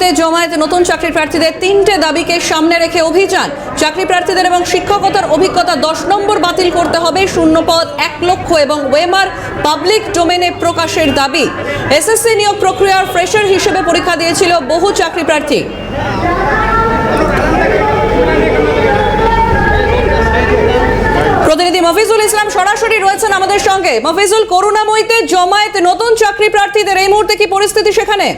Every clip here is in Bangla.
করুণাময়ীতে জমায়েত নতুন চাকরি প্রার্থীদের তিনটে দাবিকে সামনে রেখে অভিযান। চাকরি প্রার্থীদের এবং শিক্ষকতার অভিজ্ঞতা দশ নম্বর বাতিল করতে হবে শূন্য পদ এক লক্ষ এবং ওয়েমার পাবলিক ডোমেনে প্রকাশের দাবি। এসএসসি নিয়োগ প্রক্রিয়ার ফ্রেশার হিসেবে পরীক্ষা দিয়েছিল বহু চাকরি প্রার্থী। প্রতিনিধি মফিজুল ইসলাম সরাসরি রয়েছেন আমাদের সঙ্গে। মফিজুল, করুণাময়ীতে জমায়েত নতুন চাকরি প্রার্থীদের এই মুহূর্তে কি পরিস্থিতি সেখানে?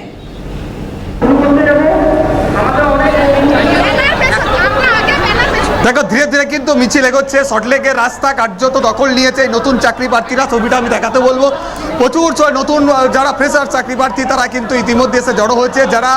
দেখো, ধীরে ধীরে কিন্তু মিছিল এগোচ্ছে। সল্টলেকের রাস্তা কার্যত দখল নিয়েছে। নতুন চাকরি প্রার্থীরা ছবিটা আমি দেখাতে বলব। প্রচুর নতুন যারা ফ্রেশার চাকরি প্রার্থী, তারা কিন্তু ইতিমধ্যে এসে জড়ো হয়েছে। যারা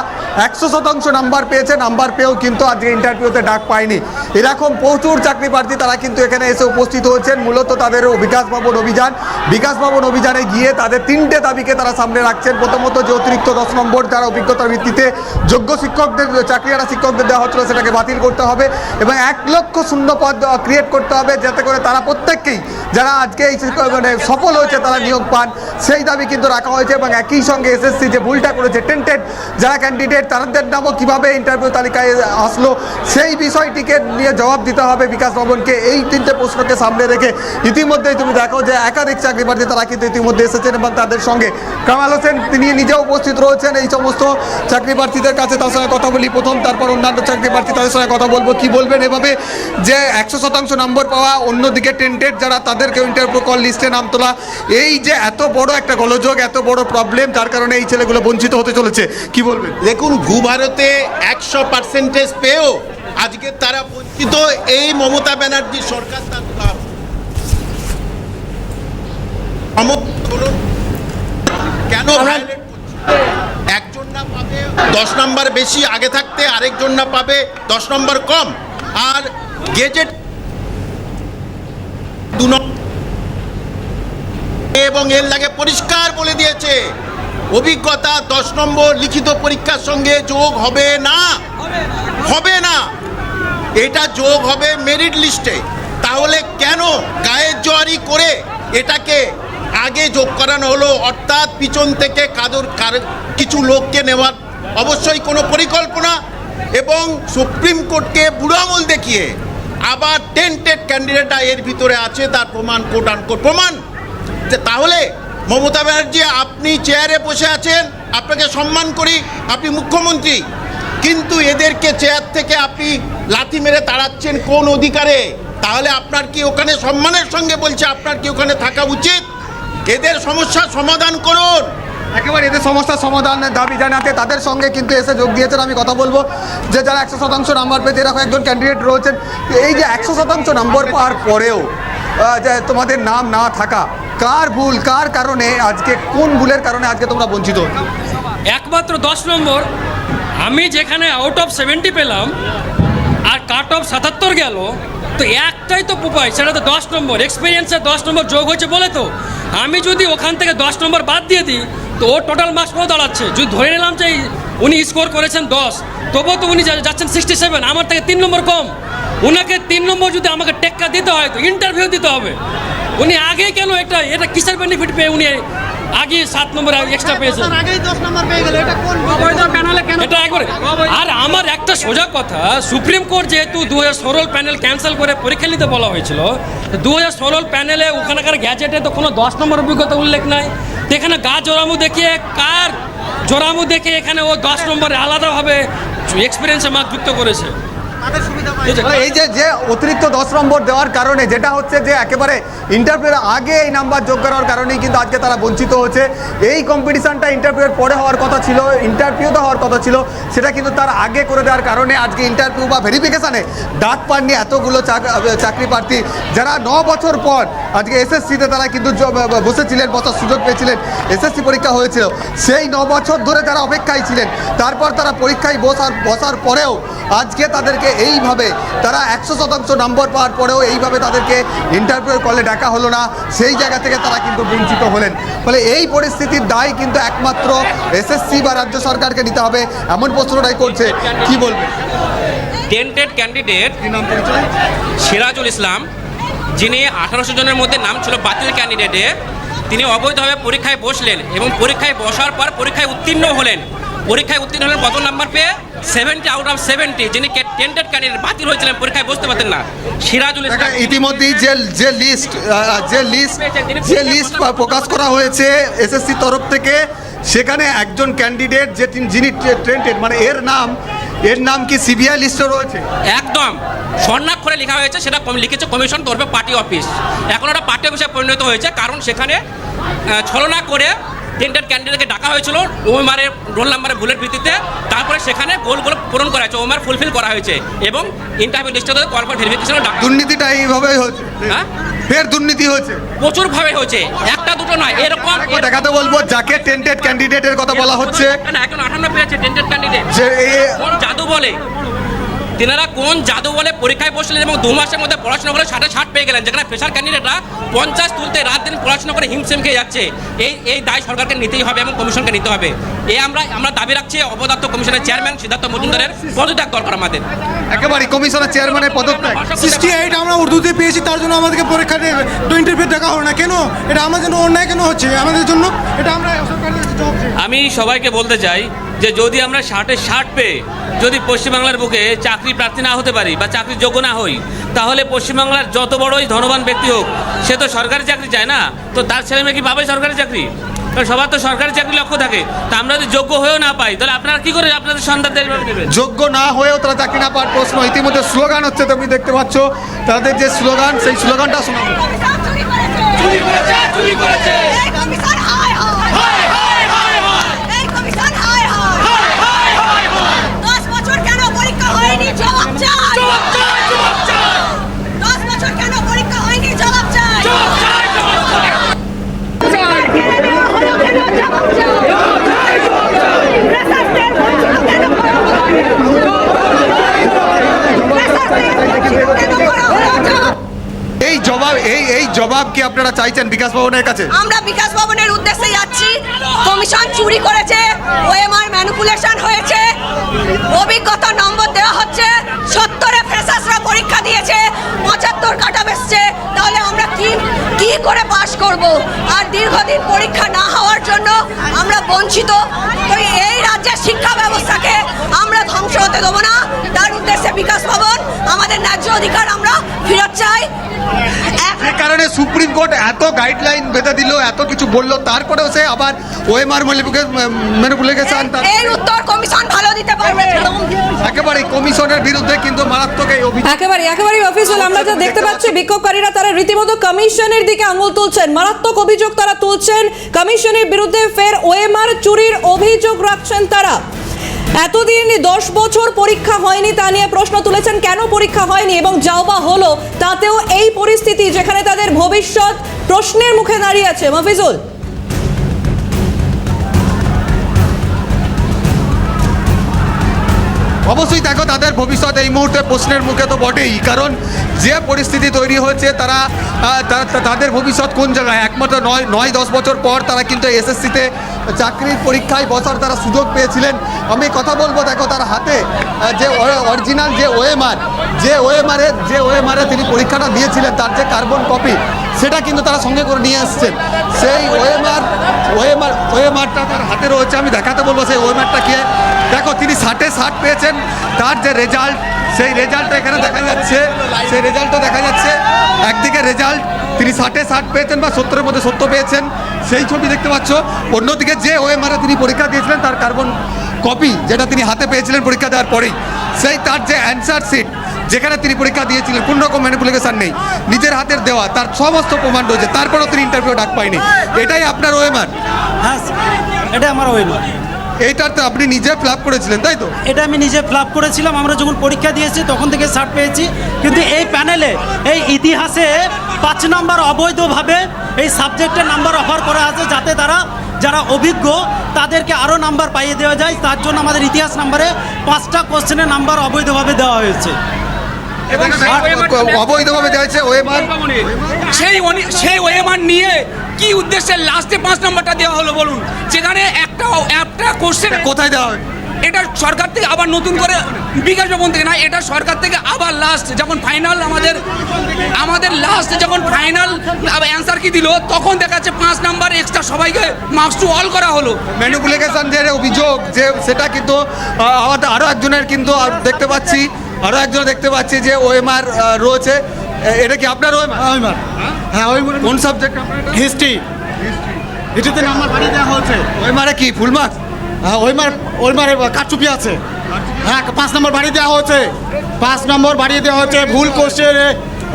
একশো শতাংশ নাম্বার পেয়েছে নাম্বার পেয়েও কিন্তু আজকে ইন্টারভিউতে ডাক পায়নি। এরকম প্রচুর চাকরি প্রার্থী তারা কিন্তু এখানে এসে উপস্থিত হয়েছেন। মূলত তাদের বিকাশ ভবন অভিযান। বিকাশ ভবন অভিযানে গিয়ে তাদের তিনটে দাবিকে তারা সামনে রাখছেন। প্রথমত যে অতিরিক্ত দশ নম্বর, যারা অভিজ্ঞতার ভিত্তিতে যোগ্য শিক্ষকদের চাকরি যারা শিক্ষকদের দেওয়া হচ্ছিল, সেটাকে বাতিল করতে হবে এবং এক লক্ষ শূন্য পদ ক্রিয়েট করতে হবে। যাতে করে তারা প্রত্যেককেই, যারা আজকে এই মানে সফল হয়েছে, তারা নিয়োগ পান। সেই দাবি কিন্তু রাখা হয়েছে এবং একই সঙ্গে এসএসসি যে ভুলটা করেছে টেন্টেড যারা ক্যান্ডিডেট তাদের নামও কীভাবে ইন্টারভিউ তালিকায় আসলো, সেই বিষয়টিকে নিয়ে জবাব দিতে হবে বিকাশ ভবনকে। এই তিনটে প্রশ্নকে সামনে রেখে ইতিমধ্যেই তুমি দেখো যে একাধিক চাকরি প্রার্থী তারা কিন্তু ইতিমধ্যে এসেছেন এবং তাদের সঙ্গে কামাল হোসেন, তিনি নিজেও উপস্থিত রয়েছেন এই সমস্ত চাকরি প্রার্থীদের কাছে, তার সঙ্গে কথা বলি প্রথম, তারপর অন্যান্য চাকরি প্রার্থী তাদের সঙ্গে কথা বলব, কি বলবেন এভাবে? যে একশো শতাংশ নম্বর পাওয়া, অন্যদিকে টেন্টেড যারা তাদেরকে ইন্টারভিউ কল লিস্টে নাম তোলা। এই যে এত বড় একটা গোলযোগ এত বড় প্রবলেম তার কারণে এই ছেলেগুলো বঞ্চিত হতে চলেছে কি বলবেন দেখুন ভূ ভারতে একশো পার্সেন্টেজ পেয়েও আজকে তারা বঞ্চিত এই মমতা ব্যানার্জি সরকার তার লাভ। কেন? একজন না পাবে দশ নম্বর বেশি আগে থাকতে আরেকজন না পাবে দশ নম্বর কম আর গেজেট দু নম্বর এবং এর লাগে পরিষ্কার বলে দিয়েছে। অভিজ্ঞতা দশ নম্বর লিখিত পরীক্ষার সঙ্গে যোগ হবে না। হবে না। এটা যোগ হবে মেরিট লিস্টে তাহলে কেন গায়ের জোয়ারি করে এটাকে আগে যোগ করানো হলো? অর্থাৎ পিছন থেকে কাদর কিছু লোককে নেওয়ার অবশ্যই কোনো পরিকল্পনা এবং সুপ্রিম কোর্টকে বুড়ো আঙুল দেখিয়ে আবার টেন্টেড ক্যান্ডিডেটরা এর ভিতরে আছে, তার প্রমাণ কোট আনকোট প্রমাণ। তাহলে মমতা ব্যানার্জি, আপনি চেয়ারে বসে আছেন, আপনাকে সম্মান করি, আপনি মুখ্যমন্ত্রী। কিন্তু এদেরকে চেয়ার থেকে আপনি লাথি মেরে তাড়াচ্ছেন কোন অধিকারে? তাহলে আপনার কি ওখানে সম্মানের সঙ্গে বলছে, আপনার কি ওখানে থাকা উচিত? এদের সমস্যার সমাধান করুন। একেবারে এদের সমস্যার সমাধানের দাবি জানাতে তাদের সঙ্গে কিন্তু এসে যোগ দিয়েছেন, আমি কথা বলব। যে যারা একশো শতাংশ নাম্বার পেয়েছে এরকম একজন ক্যান্ডিডেট রয়েছেন। এই যে একশো শতাংশ নাম্বার পাওয়ার পরেও যে তোমাদের নাম না থাকা কার ভুল, কার কারণে, আজকে কোন ভুলের কারণে আজকে তোমরা বঞ্চিত? একমাত্র দশ নম্বর, আমি যেখানে আউট অফ সেভেন্টি পেলাম, আর কাট অফ সাতাত্তর গেল, তো একটাই তো উপায় সেটা তো দশ নম্বর। এক্সপিরিয়েন্সের দশ নম্বর যোগ হয়েছে বলে তো। আমি যদি ওখান থেকে দশ নম্বর বাদ দিয়ে দিই, তো ওর টোটাল মার্কস কত দাঁড়াচ্ছে? যদি ধরে নিলাম যে উনি স্কোর করেছেন দশ, তবুও তো উনি যাচ্ছেন সিক্সটি সেভেন আমার থেকে তিন নম্বর কম। ওনাকে তিন নম্বর যদি আমাকে টেক্কা দিতে হয়, তো ইন্টারভিউ দিতে হবে। উনি আগে কেন এটা এটা কিসের বেনিফিট পেয়ে উনি আগে সাত নম্বর এক্সট্রা পেয়েছেন? আগেই দশ নম্বর পেয়ে গেল এটা কোন অবৈধ প্যানেলে কেন এটা একবারে আর আমার একটা সোজা কথা সুপ্রিম কোর্ট যেহেতু দু হাজার প্যানেল ক্যান্সেল করে পরীক্ষা নিতে বলা হয়েছিল দু হাজার প্যানেলে ওখানকার গ্যাজেটে তো কোনো দশ নম্বর অভিজ্ঞতা উল্লেখ নাই। এখানে গা জোরামু দেখিয়ে কার জোরামু দেখে এখানে ও দশ নম্বরে আলাদাভাবে এক্সপিরিয়েন্সে মার্ক যুক্ত করেছে? তাদের সুবিধা পায়। বুঝেছ? মানে এই যে যে অতিরিক্ত দশ নম্বর দেওয়ার কারণে যেটা হচ্ছে যে একেবারে ইন্টারভিউর আগে এই নাম্বার যোগ করার কারণেই কিন্তু আজকে তারা বঞ্চিত হচ্ছে। এই কম্পিটিশনটা ইন্টারভিউর পরে হওয়ার কথা ছিল ইন্টারভিউতে হওয়ার কথা ছিল সেটা কিন্তু তার আগে করে দেওয়ার কারণে আজকে ইন্টারভিউ বা ভেরিফিকেশানে ডাক পাননি এতগুলো চাকরি প্রার্থী। যারা ন বছর পর আজকে এসএসসিতে তারা কিন্তু বসেছিলেন বসার সুযোগ পেয়েছিলেন এসএসসি পরীক্ষা হয়েছিল। সেই ন বছর ধরে তারা অপেক্ষায় ছিলেন। তারপর তারা পরীক্ষায় বসার বসার পরেও আজকে তাদেরকে এইভাবে তারা একশো শতাংশ নম্বর পাওয়ার পরেও এইভাবে তাদেরকে ইন্টারভিউ কলে ডাকা হলো না। সেই জায়গা থেকে তারা কিন্তু বঞ্চিত হলেন। ফলে এই পরিস্থিতির দায় কিন্তু একমাত্র এসএসসি বা রাজ্য সরকারকে নিতে হবে। এমন প্রশ্নটাই করছে। কি বলবে? Tainted candidate Sirajul Islam. যিনি আঠারোশো জনের মধ্যে নাম ছিল বাতিল ক্যান্ডিডেটে তিনি অবৈধভাবে পরীক্ষায় বসলেন এবং পরীক্ষায় বসার পর পরীক্ষায় উত্তীর্ণ হলেন। পরীক্ষায় উত্তীর্ণ হলেন কত নাম্বার পেয়ে সেভেন্টি আউট অফ সেভেন্টি যিনি টেন্টেড ক্যান্ডিডেট বাতিল হয়েছিলেন পরীক্ষায় বসতে পারতেন না। সিরাজুল ইসলাম ইতিমধ্যেই যে যে লিস্ট যে লিস্ট যে লিস্ট প্রকাশ করা হয়েছে এসএসসি তরফ থেকে সেখানে একজন ক্যান্ডিডেট যে যিনি ট্রেন্টেড মানে এর নাম এর নাম কি সিবিআই লিস্টে রয়েছে? একদম। স্বর্ণাক্ষরে লেখা হয়েছে সেটা কম- লিখেছে কমিশন তরফে পার্টি অফিস এখন ওটা পার্টি অফিসে পরিণত হয়েছে কারণ সেখানে ছলনা করে টেন্টেড ক্যান্ডিডেটকে ডাকা হয়েছিল ওমারের রোল নাম্বারের ভুলের ভিত্তিতে। তারপরে সেখানে গোলগুলো পূরণ করা হয়েছে ওমার ফুলফিল করা হয়েছে এবং ইন্টারভিউ লিস্টে কল ফর ভেরিফিকেশনও দুর্নীতিটা এইভাবেই হচ্ছে। হ্যাঁ? ফের দুর্নীতি হচ্ছে। প্রচুরভাবে হয়েছে একটা দুটো নয় এরকম দেখাতে বলব যাকে টেন্টেড ক্যান্ডিডেটের কথা বলা হচ্ছে না এখন আঠান্ন পেয়েছে টেন্টেড ক্যান্ডিডেট যে জাদু বলে। তেনারা কোন জাদু বলে পরীক্ষায় বসলেন এবং দু মাসের মধ্যে পড়াশোনা করে ষাটে ষাট পেয়ে গেলেন যেখানে ফ্রেশার ক্যান্ডিডেটরা পঞ্চাশ তুলতে রাত দিন পড়াশোনা করে হিমসেম খেয়ে যাচ্ছে। এই এই দায় সরকারকে নিতেই হবে এবং কমিশনকে নিতে হবে। এই আমরা আমরা দাবি রাখছি অপদার্থ কমিশনের চেয়ারম্যান সিদ্ধার্থ মজুমদারের পদত্যাগ দরকার আমাদের। একেবারে কমিশনের চেয়ারম্যানের পদত্যাগ। সিক্সটি এইট আমরা উর্দুতে পেয়েছি তার জন্য আমাদেরকে পরীক্ষা টোয়েন্টি ফের দেখা হলো না। কেন? এটা আমাদের জন্য অন্যায় কেন হচ্ছে? আমাদের জন্য এটা আমরা। আমি সবাইকে বলতে চাই যে যদি আমরা ষাটে ষাট পেয়ে যদি পশ্চিমবাংলার বুকে চাকরি প্রার্থী না হতে পারি বা চাকরির যোগ্য না হই তাহলে পশ্চিমবাংলার যত বড়ই ধনবান ব্যক্তি হোক সে তো সরকারি চাকরি চায় না তো তার ছেলে মেয়ে কি পাবে সরকারি চাকরি কারণ সবার তো সরকারি চাকরি লক্ষ্য থাকে তা আমরা যদি যোগ্য হয়েও না পাই তাহলে আপনারা কি করে আপনাদের সন্তানদের দেবেন যোগ্য না হয়েও তারা চাকরি না পাওয়ার প্রশ্ন ইতিমধ্যে স্লোগান হচ্ছে তুমি দেখতে পাচ্ছ তাদের যে স্লোগান সেই স্লোগানটা শোনাবো চুরি করেছে চুরি করেছে এই কমিশন হায় হায় হায় হায় হায় এই কমিশন হায় হায় হায় হায় হায় দশ বছর কেন পরীক্ষা হয়নি জবাব চাই জবাব চাই জবাব চাই দশ বছর কেন পরীক্ষা হয়নি জবাব চাই জবাব চাই জবাব চাই এই জবাব এই এই জবাব কি আপনারা চাইছেন বিকাশ ভবনের কাছে? আমরা বিকাশ ভবনের উদ্দেশ্যে যাচ্ছি। কমিশন চুরি করেছে, ওএমআর ম্যানিপুলেশন হয়েছে, অভিজ্ঞতা নম্বর দেওয়া হচ্ছে, সত্তরে ফ্রেশার্সরা পরীক্ষা দিয়েছে, পঁচাত্তর কাটা এসছে তাহলে আমরা কি কি করে পাশ করব? আর দীর্ঘদিন পরীক্ষা না হওয়ার জন্য আমরা বঞ্চিত। তো এই রাজ্যের শিক্ষা ব্যবস্থাকে আমরা ধ্বংস হতে দেবো না। তার উদ্দেশ্যে বিকাশ ভবন, আমাদের ন্যায্য অধিকার আমরা ফেরত চাই। যে কারণে সুপ্রিম কোর্ট এত গাইডলাইন বেঁধে দিল এত কিছু বলল তারপরেও সে আবার ওএমআর ম্যানিপুলেশন এর উত্তর কমিশন ভালো দিতে পারবে একেবারে কমিশনের বিরুদ্ধে কিন্তু মারাত্মক এই অভিযোগ। একেবারে একেবারে অফিসিয়াল আমরা যা দেখতে পাচ্ছি বিক্ষোভকারীরা তারা রীতিমতো কমিশনের দিকে আঙুল তুলছেন। মারাত্মক অভিযোগ তারা তুলছেন। কমিশনের বিরুদ্ধে ফের ওএমআর চুরির অভিযোগ রাখছেন তারা। এতদিন দশ বছর পরীক্ষা হয়নি, তা নিয়ে প্রশ্ন তুলেছেন কেন পরীক্ষা হয়নি এবং যাও বা হলো, তাতেও এই পরিস্থিতি যেখানে তাদের ভবিষ্যৎ প্রশ্নের মুখে দাঁড়িয়ে আছে। মফিজুল। অবশ্যই দেখো, তাদের ভবিষ্যৎ এই মুহূর্তে প্রশ্নের মুখে তো বটেই, কারণ যে পরিস্থিতি তৈরি হয়েছে, তারা তাদের ভবিষ্যৎ কোন জায়গায়? একমাত্র নয় নয়, দশ বছর পর তারা কিন্তু এসএসসিতে চাকরির পরীক্ষায় বসার তারা সুযোগ পেয়েছিলেন। আমি কথা বলব, দেখো, তার হাতে যে অরিজিনাল যে ওএমআর যে ওএমআরে যে ওএমআরে তিনি পরীক্ষাটা দিয়েছিলেন, তার যে কার্বন কপি সেটা কিন্তু তারা সঙ্গে করে নিয়ে এসছেন। সেই ওএমআর ওএমআর ওএমআরটা তার হাতে রয়েছে, আমি দেখাতে বলব, সেই ওএমআরটা কে। দেখো, তিনি ষাটে ষাট পেয়েছেন, তার যে রেজাল্ট সেই রেজাল্টটা এখানে দেখা যাচ্ছে। সেই রেজাল্টও দেখা যাচ্ছে। একদিকে রেজাল্ট, তিনি ষাটে ষাট পেয়েছেন বা সত্তরের মধ্যে সত্য পেয়েছেন। সেই ছবি দেখতে পাচ্ছ। অন্যদিকে যে ওএমআরে তিনি পরীক্ষা দিয়েছিলেন, তার কার্বন কপি যেটা তিনি হাতে পেয়েছিলেন পরীক্ষা দেওয়ার পরেই। সেই তার যে অ্যান্সার সিট যেখানে তিনি পরীক্ষা দিয়েছিলেন, কোনো রকম ম্যানিপুলেশন নেই। নিজের হাতের দেওয়া, তার সমস্ত প্রমাণ রয়েছে। তারপরেও তিনি ইন্টারভিউ ডাক পায়নি। এটাই আপনার ওএমআর হ্যাঁ এটাই আমার ওয়েমার এইটার তো আপনি নিজে ফ্ল্যাপ করেছিলেন তাই তো? এটা আমি নিজে ফ্লাপ করেছিলাম আমরা যখন পরীক্ষা দিয়েছি তখন থেকে ষাট পেয়েছি। কিন্তু এই প্যানেলে এই ইতিহাসে পাঁচ নম্বর অবৈধভাবে এই সাবজেক্টের নাম্বার অফার করা আছে যাতে তারা যারা অভিজ্ঞ তাদেরকে আরও নাম্বার পাইয়ে দেওয়া যায়। তার জন্য আমাদের ইতিহাস নাম্বারে পাঁচটা কোশ্চেনের নাম্বার অবৈধভাবে দেওয়া হয়েছে। অবৈধভাবে সেই সেই ওয়েমার নিয়ে কি উদ্দেশ্যে লাস্টে পাঁচ নম্বরটা দেওয়া হলো বলুন? যেখানে একটা একটা কোশ্চেন কোথায় দেওয়া হয়? এটা সরকার থেকে আবার নতুন করে বিকাশ ভবন থেকে না এটা সরকার থেকে আবার লাস্ট যখন ফাইনাল আমাদের আমাদের লাস্ট যখন ফাইনাল অ্যান্সার কি দিল তখন দেখা যাচ্ছে পাঁচ নাম্বার এক্সট্রা সবাইকে মার্কস টু অল করা হলো। ম্যানিপুলেশন যে অভিযোগ যে সেটা কিন্তু আমাদের আরও একজনের কিন্তু দেখতে পাচ্ছি আরও একজন দেখতে পাচ্ছি যে ওএমআর রয়েছে। এটা কি আপনার ওই ওইমার হ্যাঁ? ওইমার কোন সাবজেক্ট আপনার হিস্ট্রি। এটাতে আমার বাড়িয়ে দেওয়া হয়েছে। ওই মারে কি ফুল মার্কস হ্যাঁ ওইমার ওইমারে কারচুপি আছে। হ্যাঁ পাঁচ নম্বর বাড়িয়ে দেওয়া হয়েছে। পাঁচ নম্বর বাড়িয়ে দেওয়া হয়েছে ভুল কোশ্চেনে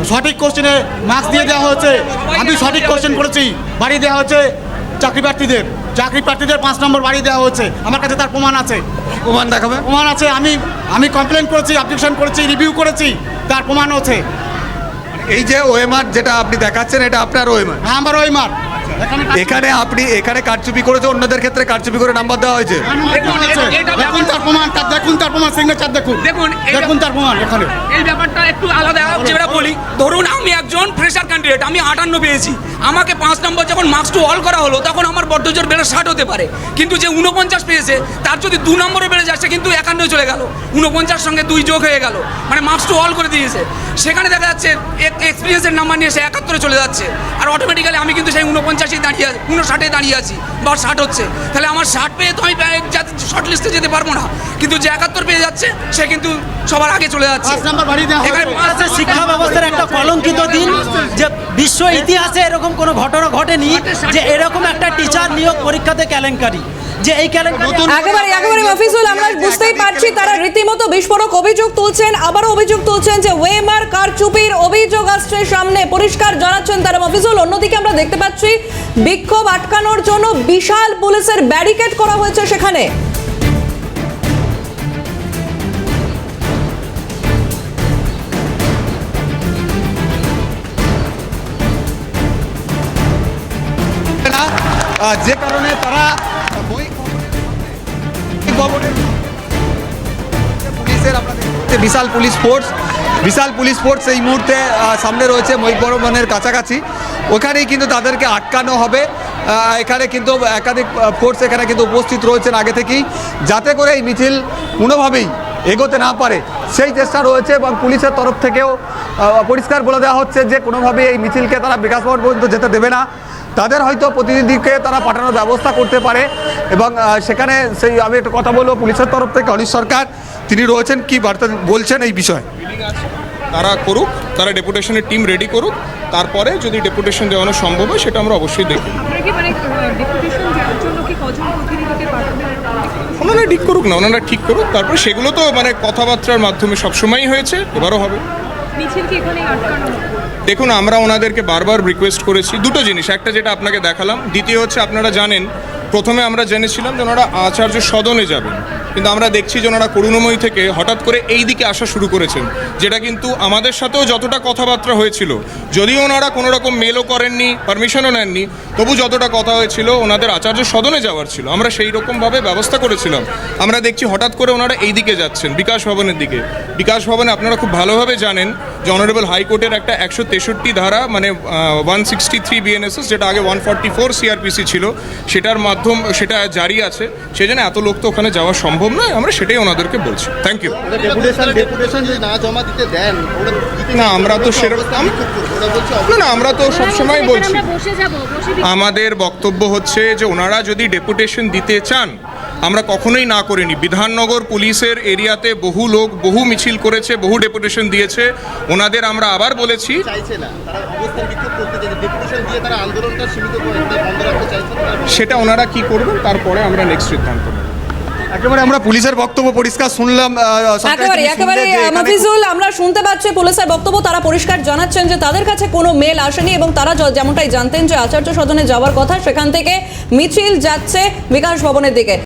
সঠিক কোশ্চেনে মার্কস দিয়ে দেওয়া হয়েছে। আমি সঠিক কোশ্চেন করেছি। বাড়িয়ে দেওয়া হয়েছে চাকরি প্রার্থীদের। চাকরি প্রার্থীদের পাঁচ নম্বর বাড়িয়ে দেওয়া হয়েছে। আমার কাছে তার প্রমাণ আছে। প্রমাণ দেখাবে? প্রমাণ আছে আমি আমি কমপ্লেন করেছি অবজেকশন করেছি রিভিউ করেছি। তার প্রমাণ আছে। এই যে ওএমআর যেটা আপনি দেখাচ্ছেন এটা আপনার ওয়েমার? হ্যাঁ আমার ওইমার এখানে আপনি এখানে কারচুপি করেছে অন্যদের ক্ষেত্রে কারচুপি করে নাম্বার দেওয়া হয়েছে। দেখুন তার প্রমাণ তার দেখুন তার প্রমাণ সিগনেচার দেখুন। দেখুন, দেখুন তার প্রমাণ এখানে। এই ব্যাপারটা একটু আলাদা যেটা বলি ধরুন আমি একজন ফ্রেশার ক্যান্ডিডেট আমি আটান্ন পেয়েছি। আমাকে পাঁচ নম্বর যখন মার্কস টু অল করা হলো তখন আমার বড্ডজোর বেড়ে ষাট হতে পারে। কিন্তু যে উনপঞ্চাশ পেয়েছে তার যদি দু নম্বরে বেড়ে যাচ্ছে কিন্তু একান্ন চলে গেল। উনপঞ্চাশ সঙ্গে দুই যোগ হয়ে গেল। মানে মার্কস টু অল করে দিয়েছে। সেখানে দেখা যাচ্ছে এক্সপিরিয়েন্সের নাম্বার নিয়ে সে একাত্তরে চলে যাচ্ছে। আর অটোমেটিক্যালি আমি কিন্তু সেই উনপঞ্চাশেই দাঁড়িয়ে আছি উনষাটে দাঁড়িয়ে আছি বা ষাট হচ্ছে। তাহলে আমার ষাট পেয়ে তো আমি শর্ট লিস্টে যেতে পারব না। কিন্তু যে একাত্তর পেয়ে যাচ্ছে সে কিন্তু সবার আগে চলে যাচ্ছে। এখানে আছে শিক্ষা ব্যবস্থার একটা কলঙ্কিত দিন যে বিশ্ব ইতিহাসে এরকম কোনো ঘটনা ঘটেনি যে এরকম একটা টিচার নিয়োগ পরীক্ষাতে কেলেঙ্কারি। যে এই একেবারে একেবারে মফিজুল আমরা বুঝতেই পারছি তারা রীতিমতো বিস্ফোরক অভিযোগ তুলছেন আবারও অভিযোগ তুলছেন যে ওয়েমার কারচুপির অভিযোগ আসছে সামনে। পরিষ্কার জানাচ্ছেন তারা মফিজুল অন্যদিকে আমরা দেখতে পাচ্ছি বিক্ষোভ আটকানোর জন্য বিশাল পুলিশের ব্যারিকেড করা হয়েছে সেখানে। যে কারণে তারা পুলিশের বিশাল পুলিশ ফোর্স বিশাল পুলিশ ফোর্স এই মুহূর্তে সামনে রয়েছে মহিবরমনের কাছাকাছি। ওখানেই কিন্তু তাদেরকে আটকানো হবে। এখানে কিন্তু একাধিক ফোর্স এখানে কিন্তু উপস্থিত রয়েছেন আগে থেকেই। যাতে করে এই মিছিল কোনোভাবেই এগোতে না পারে। সেই চেষ্টা রয়েছে এবং পুলিশের তরফ থেকেও পরিষ্কার বলে দেওয়া হচ্ছে যে কোনোভাবেই এই মিছিলকে তারা বিকাশ ভবন পর্যন্ত যেতে দেবে না। তাদের হয়তো প্রতিনিধিকে তারা পাঠানোর ব্যবস্থা করতে পারে এবং সেখানে সেই আমি একটা কথা বলব পুলিশের তরফ থেকে অনিশ সরকার তিনি রয়েছেন কি বার্তা বলছেন এই বিষয়ে? তারা করুক তারা ডেপুটেশনের টিম রেডি করুক তারপরে যদি ডেপুটেশন দেওয়ানো সম্ভব হয় সেটা আমরা অবশ্যই দেখব। মানে ওনারা ঠিক করুক না ওনারা ঠিক করুক তারপরে সেগুলো তো মানে কথাবার্তার মাধ্যমে সবসময়ই হয়েছে এবারও হবে। মিছিল কি এখানে আটকানো? দেখুন, আমরা ওনাদেরকে বারবার রিকোয়েস্ট করেছি। দুটো জিনিস, একটা যেটা আপনাকে দেখালাম, দ্বিতীয় হচ্ছে আপনারা জানেন, প্রথমে আমরা জেনেছিলাম যে ওনারা আচার্য সদনে যাবেন। কিন্তু আমরা দেখছি যে ওনারা করুণাময়ী থেকে হঠাৎ করে এই দিকে আসা শুরু করেছেন, যেটা কিন্তু আমাদের সাথেও যতটা কথাবার্তা হয়েছিল, যদিও ওনারা কোনো রকম মেলও করেননি পারমিশনও নেননি, তবু যতটা কথা হয়েছিল ওনাদের আচার্য সদনে যাওয়ার ছিল। আমরা সেই রকমভাবে ব্যবস্থা করেছিলাম। আমরা দেখছি হঠাৎ করে ওনারা এই দিকে যাচ্ছেন, বিকাশ ভবনের দিকে। বিকাশ ভবনে আপনারা খুব ভালোভাবে জানেন যে অনারেবল হাইকোর্টের একটা একশো তেষট্টি ধারা মানে ওয়ান সিক্সটি থ্রি বিএনএসএস যেটা আগে ওয়ান ফর্টি ফোর সিআরপিসি ছিল, সেটার মাধ্যম, সেটা জারি আছে সেই জন্য এত লোক তো ওখানে যাওয়া সম্ভব নয় আমরা সেটাই ওনাদেরকে বলছি। থ্যাংক ইউ ডেপুটেশন ডেপুটেশন যদি না জমা দিতে দেন ওরা দিতে না আমরা তো সেরকম না না আমরা তো সবসময় বলছি। বসে যাব বসে আমাদের বক্তব্য হচ্ছে যে ওনারা যদি ডেপুটেশন দিতে চান আমরা কখনোই না করিনি। বিধাননগর পুলিশের এরিয়াতে বহু লোক বহু মিছিল করেছে বহু ডেপুটেশন দিয়েছে। ওনাদের আমরা আবার বলেছি চাইছে না তারা অবস্থান বিক্ষোভ করতে চাইছে। ডেপুটেশন দিয়ে তারা আন্দোলনটা সীমিত করে বন্ধ রাখতে চাইছে। না সেটা ওনারা কি করবেন তারপরে আমরা নেক্সট সিদ্ধান্ত নেব। একেবারে আমরা পুলিশের বক্তব্য পরিষ্কার শুনলাম একেবারে একেবারে মফিজুল আমরা শুনতে পাচ্ছি পুলিশের বক্তব্য তারা পরিষ্কার জানাচ্ছেন যে তাদের কাছে কোনো মেল আসেনি এবং তারা যেমনটাই জানতেন যে আচার্য সদনে যাওয়ার কথা সেখান থেকে মিছিল যাচ্ছে বিকাশ ভবনের দিকে।